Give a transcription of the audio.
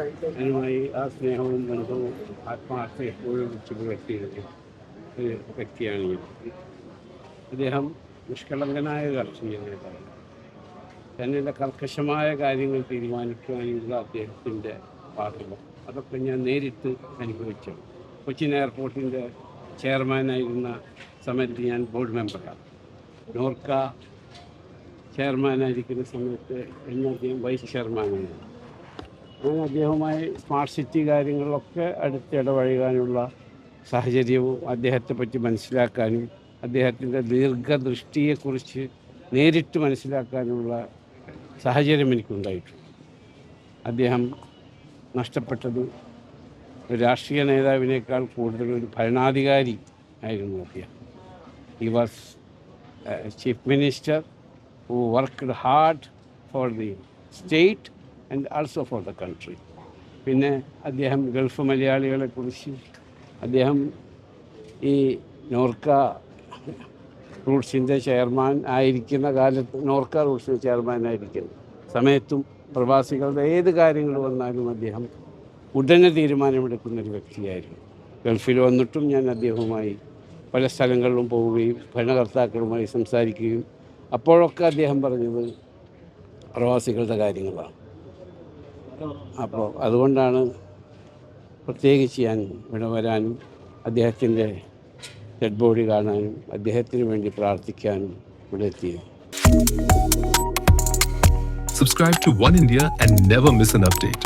അതിനുമായി ആ സ്നേഹവും ബന്ധവും ആത്മാർത്ഥ എപ്പോഴും പുലർത്തിയിരുന്ന ഒരു വ്യക്തിയാണ് ഞാൻ. അദ്ദേഹം നിഷ്കളങ്കനായ തന്നെ തന്നിലെ കർക്കശമായ കാര്യങ്ങൾ തീരുമാനിക്കുവാനുള്ള അദ്ദേഹത്തിന്റെ പാഠങ്ങൾ അതൊക്കെ ഞാൻ നേരിട്ട് അനുഭവിച്ചു. കൊച്ചിൻ എയർപോർട്ടിന്റെ ചെയർമാനായിരുന്ന സമയത്ത് ഞാൻ ബോർഡ് മെമ്പറാണ്. നോർക്ക ചെയർമാനായിരിക്കുന്ന സമയത്ത് എന്നെ വൈസ് ചെയർമാനാണ്. ഞാൻ അദ്ദേഹവുമായി സ്മാർട്ട് സിറ്റി കാര്യങ്ങളിലൊക്കെ അടുത്ത് ഇടപഴകാനുള്ള സാഹചര്യവും അദ്ദേഹത്തെ പറ്റി മനസ്സിലാക്കാനും അദ്ദേഹത്തിന്റെ ദീർഘദൃഷ്ടിയെക്കുറിച്ച് നേരിട്ട് മനസ്സിലാക്കാനുള്ള സാഹചര്യം എനിക്കുണ്ടായിട്ടുണ്ട്. അദ്ദേഹം നഷ്ടപ്പെട്ടത് രാഷ്ട്രീയ നേതാവിനേക്കാൾ കൂടുതൽ ഒരു ഭരണാധികാരി ആയിരുന്നു അദ്ദേഹം. He was chief minister who worked hard for the state and also for the country പിന്നെ അദ്ദേഹം ഗൾഫ് മലയാളികളെ കുറിച്ച് അദ്ദേഹം ഈ നോർക്ക റൂട്ട്സിന്റെ ചെയർമാൻ ആയിരിക്കുന്ന കാലത്ത് നോർക്ക റൂട്ട്സിന്റെ ചെയർമാൻ ആയിരിക്കുന്ന. സമയത്തും പ്രവാസികളുടെ ഏത് കാര്യങ്ങൾ വന്നാലും അദ്ദേഹം ഉടനെ തീരുമാനമെടുക്കുന്ന ഒരു വ്യക്തിയായിരുന്നു. ഗൾഫിൽ വന്നിട്ടും ഞാൻ അദ്ദേഹവുമായി പല സ്ഥലങ്ങളിലും പോവുകയും ഭരണകർത്താക്കളുമായി സംസാരിക്കുകയും അപ്പോഴൊക്കെ അദ്ദേഹം പറഞ്ഞത് പ്രവാസികളുടെ കാര്യങ്ങളാണ്. അപ്പോൾ അതുകൊണ്ടാണ് പ്രത്യേകിച്ച് ഞാൻ ഇവിടെ വരാനും അദ്ദേഹത്തിന്റെ ഡെഡ് ബോഡി കാണാനും അദ്ദേഹത്തിന് വേണ്ടി പ്രാർത്ഥിക്കാനും ഇവിടെ എത്തിയത് Subscribe to One India and never miss an update.